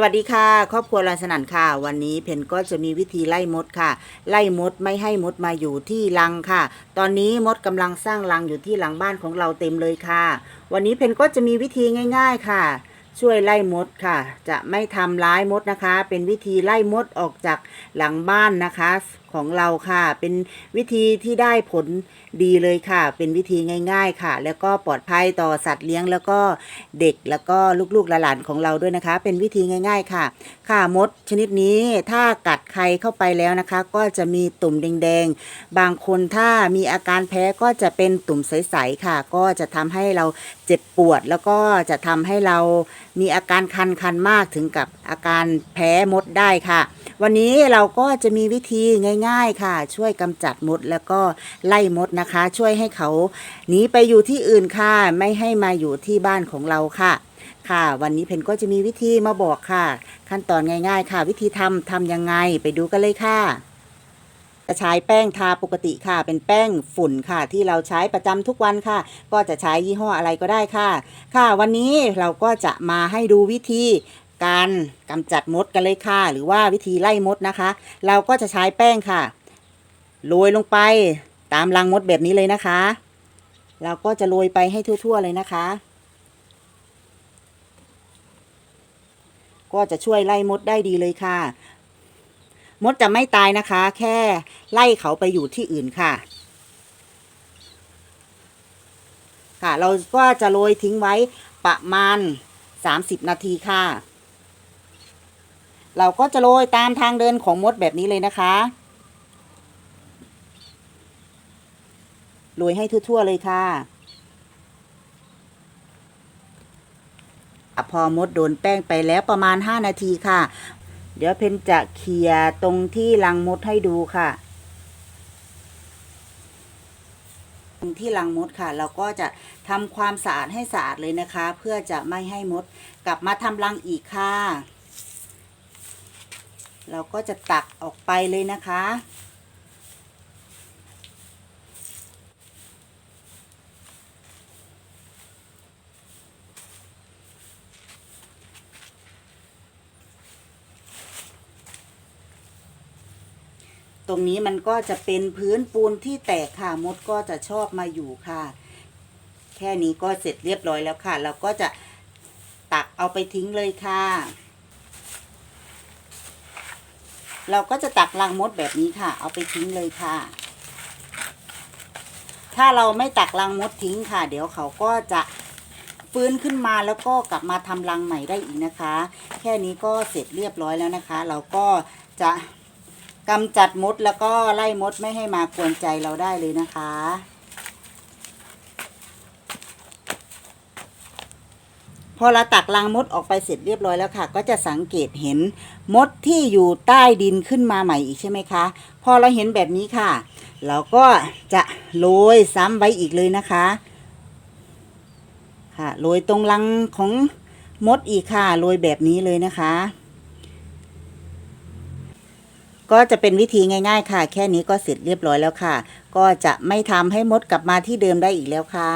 สวัสดีค่ะ ครอบครัวรันสนันค่ะ วันนี้เพนก็จะมีวิธีไล่มดค่ะ ไล่มดไม่ให้มดมาอยู่ที่รังค่ะ ตอนนี้มดกำลังสร้างรังอยู่ที่หลังบ้านของเราเต็มเลยค่ะ วันนี้เพนก็จะมีวิธีง่าย ๆค่ะ ช่วยไล่มดค่ะ จะไม่ทำร้ายมดนะคะ เป็นวิธีไล่มดออกจากหลังบ้านนะคะของเราค่ะ เป็นวิธีที่ได้ผลดีเลยค่ะ เป็นวิธีง่าย ๆค่ะ แล้วก็ปลอดภัยต่อสัตว์เลี้ยงแล้วก็เด็กแล้วก็ลูกๆหลานของเราด้วยนะคะ เป็นวิธีง่าย ๆค่ะ ค่ะมดชนิดนี้ถ้ากัดใครเข้าไปแล้วนะคะ ก็จะมีตุ่มแดงๆ บางคนถ้ามีอาการแพ้ก็จะเป็นตุ่มใสๆค่ะ ก็จะทำให้เราเจ็บปวด แล้วก็จะทำให้เรามีอาการคันๆมากถึงกับอาการแพ้มดได้ค่ะ วันนี้เราก็จะมีวิธีง่าย ๆค่ะ ช่วยกำจัดมดแล้วก็ไล่มดนะคะ ช่วยให้เขาหนีไปอยู่ที่อื่นค่ะ ไม่ให้มาอยู่ที่บ้านของเราค่ะค่ะ วันนี้เพนก็จะมีวิธีมาบอกค่ะ ขั้นตอนง่าย ๆ ค่ะ วิธีทำทำยังไงไปดูกันเลยค่ะจะใช้แป้งทาปกติค่ะ เป็นแป้งฝุ่นค่ะ ที่เราใช้ประจำทุกวันค่ะ ก็จะใช้ยี่ห้ออะไรก็ได้ค่ะ ค่ะ วันนี้เราก็จะมาให้ดูวิธี การกำจัดมดกันเลยค่ะ หรือว่าวิธีไล่มดนะคะ เราก็จะใช้แป้งค่ะโรยลงไปตามรังมดแบบนี้เลยนะคะ เราก็จะโรยไปให้ทั่ว ๆ เลยนะคะ ก็จะช่วยไล่มดได้ดีเลยค่ะ มดจะไม่ตายนะคะ แค่ไล่เขาไปอยู่ที่อื่นค่ะ ค่ะ เราก็จะโรยทิ้งไว้ประมาณ 30 นาทีค่ะ เราก็จะโรยตามทางเดินของมดแบบนี้เลยนะคะโรยให้ทั่ว ๆ เลยค่ะพอมดโดนแป้งไปแล้วประมาณ 5 นาทีค่ะ เดี๋ยวเพนจะเคลียร์ตรงที่รังมดให้ดูค่ะ ตรงที่รังมดค่ะ เราก็จะทำความสะอาดให้สะอาดเลยนะคะ เพื่อจะไม่ให้มดกลับมาทำรังอีกค่ะ เราก็จะตักออกไปเลยนะคะ ตรงนี้มันก็จะเป็นพื้นปูนที่แตกค่ะมดก็จะชอบมาอยู่ค่ะ แค่นี้ก็เสร็จเรียบร้อยแล้วค่ะ เราก็จะตักเอาไปทิ้งเลยค่ะ เราก็จะตักลังมดแบบนี้ค่ะ เอาไปทิ้งเลยค่ะ ถ้าเราไม่ตักลังมดทิ้งค่ะ เดี๋ยวเขาก็จะฟื้นขึ้นมาแล้วก็กลับมาทำรังใหม่ได้อีกนะคะ แค่นี้ก็เสร็จเรียบร้อยแล้วนะคะ เราก็จะกำจัดมดแล้วก็ไล่มดไม่ให้มากวนใจเราได้เลยนะคะ พอเราตักลังมดออกไปเสร็จเรียบร้อยแล้วค่ะ ก็จะสังเกตเห็นมดที่อยู่ใต้ดินขึ้นมาใหม่อีกใช่ไหมคะ พอเราเห็นแบบนี้ค่ะ เราก็จะโรยซ้ำไว้อีกเลยนะคะ ค่ะโรยตรงรังของมดอีกค่ะโรยแบบนี้เลยนะคะ ก็จะเป็นวิธีง่าย ๆ ค่ะ แค่นี้ก็เสร็จเรียบร้อยแล้วค่ะ ก็จะไม่ทำให้มดกลับมาที่เดิมได้อีกแล้วค่ะ